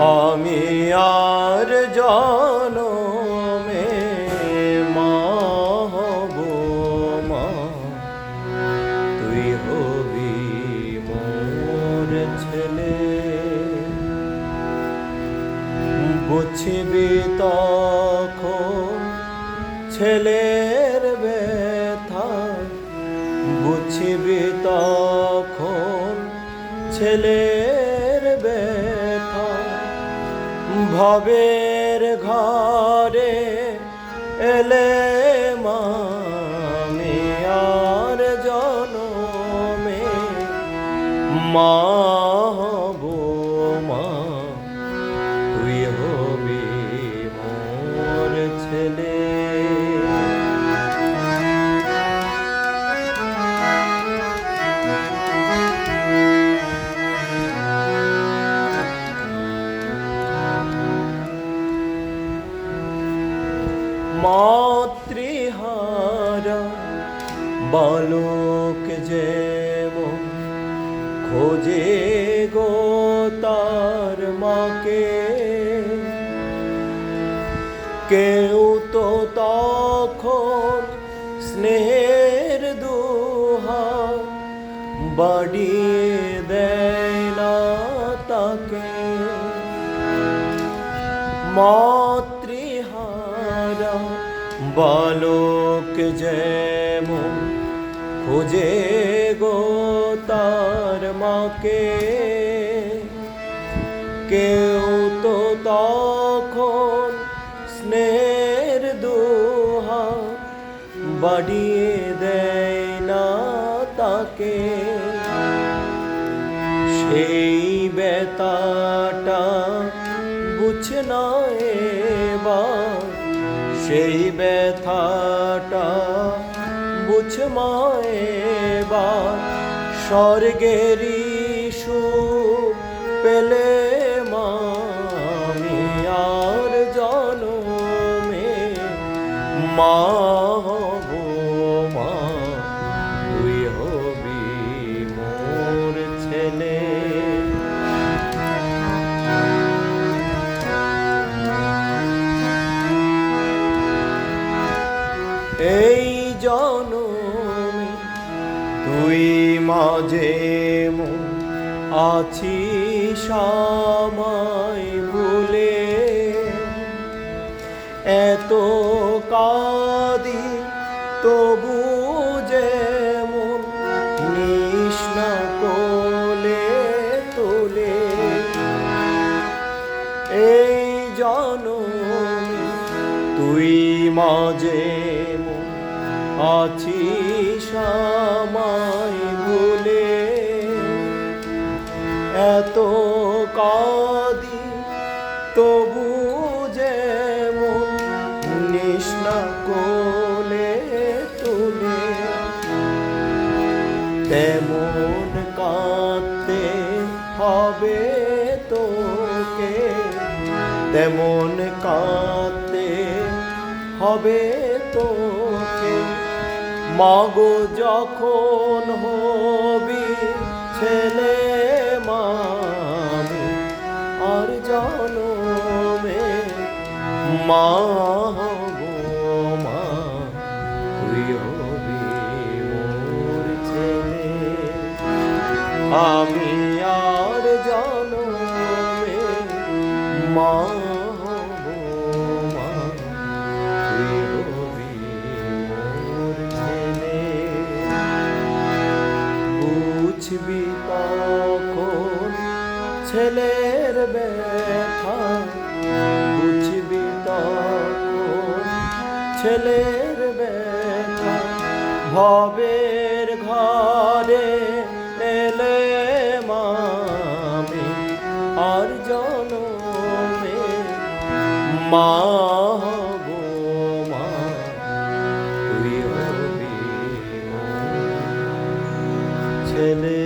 আমি আর জনমে মা ছেলে। বুঝবি তখন ছেলের ব্যথা। বুঝবি তখন ছেলের ভবের ঘরে এলে মামিয়ার জনমে। মা মা তুই হবি মোর ছেলে। মাতৃহারা, বালক যেমন খোঁজে গো তার মাকে। কেউ তো তখন স্নেহের দুহার বাড়িয়ে দেয় না তাকে। মাতৃহারা বালক যেমন খুঁজে গো তার মাকে, কেউ তো তখন স্নেহের দুহা বাড়িয়ে দেয় না তাকে। সেই বেতাটা বুঝে না এবার সেই ব্যথাটা বুঝ বা স্বর্গেরই সু পেলে মামি আর জনমে মা তুই মাঝে মন আছিস আমায় ভুলে। এত কাদি তবু যেমন নিষ্ণা কোলে তোলে। এই জনমে তুই মাঝে মন আছিস আমায় ভুলে। এত কাদি তবু যেমন নিষ্ণা কোলে তুলে। তেমন কাঁদতে হবে তোকে। তেমন কাঁদতে হবে তোকে। মাগো যখন হবি ছেলে মামি আর জনমে মা মা। তুই হবি মোর ছেলে। আমি বুঝবি তখন ছেলের ব্যথা। বুঝবি তখন ছেলের ব্যথা। ভবের ঘরে এলে মামি আর জনমে। মা ছেলে